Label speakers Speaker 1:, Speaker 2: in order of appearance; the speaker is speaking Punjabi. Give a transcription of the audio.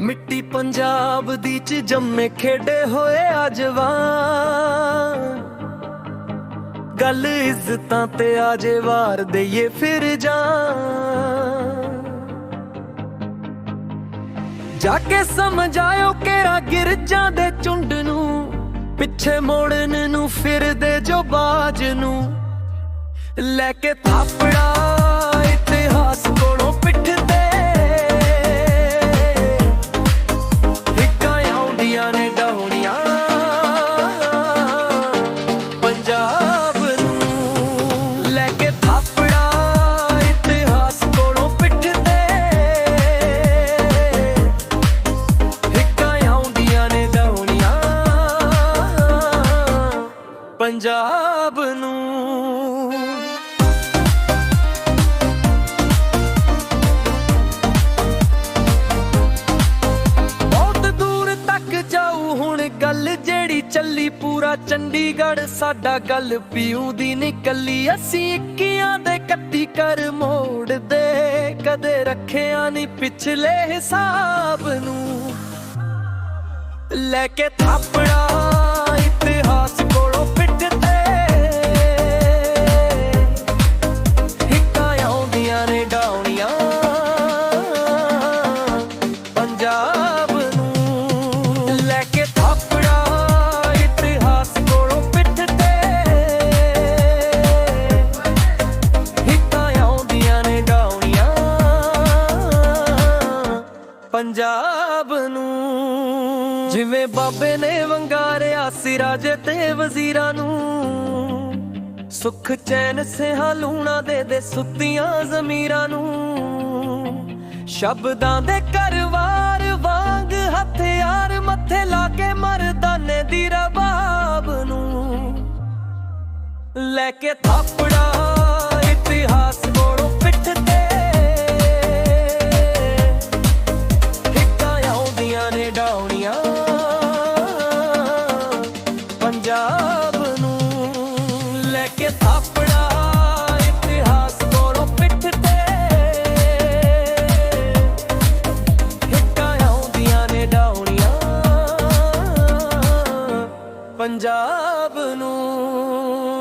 Speaker 1: ਮਿੱਟੀ ਪੰਜਾਬ ਦੀ ਚ ਜੰਮੇ ਖੇਡੇ ਹੋਏ ਆਜਵਾਨ ਗੱਲ ਇੱਜ਼ਤਾਂ ਤੇ ਆਜੇ ਵਾਰ ਦਈਏ ਫਿਰ ਜਾਨ। ਜਾ ਕੇ ਸਮਝਾਇਓ ਕਿਹੜਾ ਗਿਰਜਾਂ ਦੇ ਚੁੰਡ ਨੂੰ, ਪਿੱਛੇ ਮੋੜਨ ਨੂੰ, ਫਿਰਦੇ ਜੋ ਬਾਜ ਨੂੰ। ਲੈ ਕੇ ਥਾਪੜਾ, ਇਤਿਹਾਸ ਕੋਲੋਂ ਪਿੱਠ ਤੇ ਹਿੱਕਾਂ ਆਉਂਦੀਆਂ ਨੇ ਡਾਉਣੀਆਂ ਪੰਜਾਬ ਨੂੰ ਲੈ ਕੇ ਥਾਪੜਾ, ਇਤਿਹਾਸ ਕੋਲੋਂ ਪਿੱਠ ਤੇ ਹਿੱਕਾਂ ਆਉਂਦੀਆਂ ਨੇ ਡਾਉਣੀਆਂ ਪੰਜਾਬ ਨੂੰ ਹੁਣ ਗੱਲ ਜਿਹੜੀ ਚੱਲੀ ਪੂਰਾ ਚੰਡੀਗੜ੍ਹ, ਸਾਡਾ ਗੱਲ ਪੀਊ ਦੀ ਨਿਕਲੀ। ਅਸੀਂ ਇੱਕੀਆਂ ਦੇ ਕੱਤੀ ਕਰ ਮੋੜਦੇ ਕਦੇ ਰੱਖਿਆ ਨਹੀਂ ਪਿਛਲੇ ਹਿਸਾਬ ਨੂੰ। ਲੈ ਕੇ ਥਾਪੜਾ, ਇਤਿਹਾਸ ਕੋਲੋਂ ਪੰਜਾਬ ਨੂੰ। ਜਿਵੇਂ ਬਾਬੇ ਨੇ ਵੰਗਾਰਿਆ ਸੀ ਤੇ ਵਜ਼ੀਰਾਂ ਨੂੰ। ਸੁਖ ਚੈਨ ਸਿਹਾ ਲੂਣਾ ਦੇ ਦੇ ਸੁੱਤੀਆਂ ਜ਼ਮੀਰਾਂ ਨੂੰ। ਸ਼ਬਦਾਂ ਦੇ ਕਰਵਾਰ ਵਾਂਗ ਹਥਿਆਰ ਮੱਥੇ ਲਾ ਕੇ ਮਰਦਾਨੇ ਦੀ ਰਬਾਬ ਨੂੰ। ਲੈ ਕੇ ਥਾਪੜਾ ਪੰਜਾਬ ਨੂੰ ਲੈ ਕੇ ਆਪਣਾ ਇਤਿਹਾਸ ਕੋਲੋਂ ਪਿੱਠ ਤੇ। ਹਿੱਕਾਂ ਆਉਂਦੀਆਂ ਨੇ, ਡਾਉਣੀਆਂ। ਪੰਜਾਬ ਨੂੰ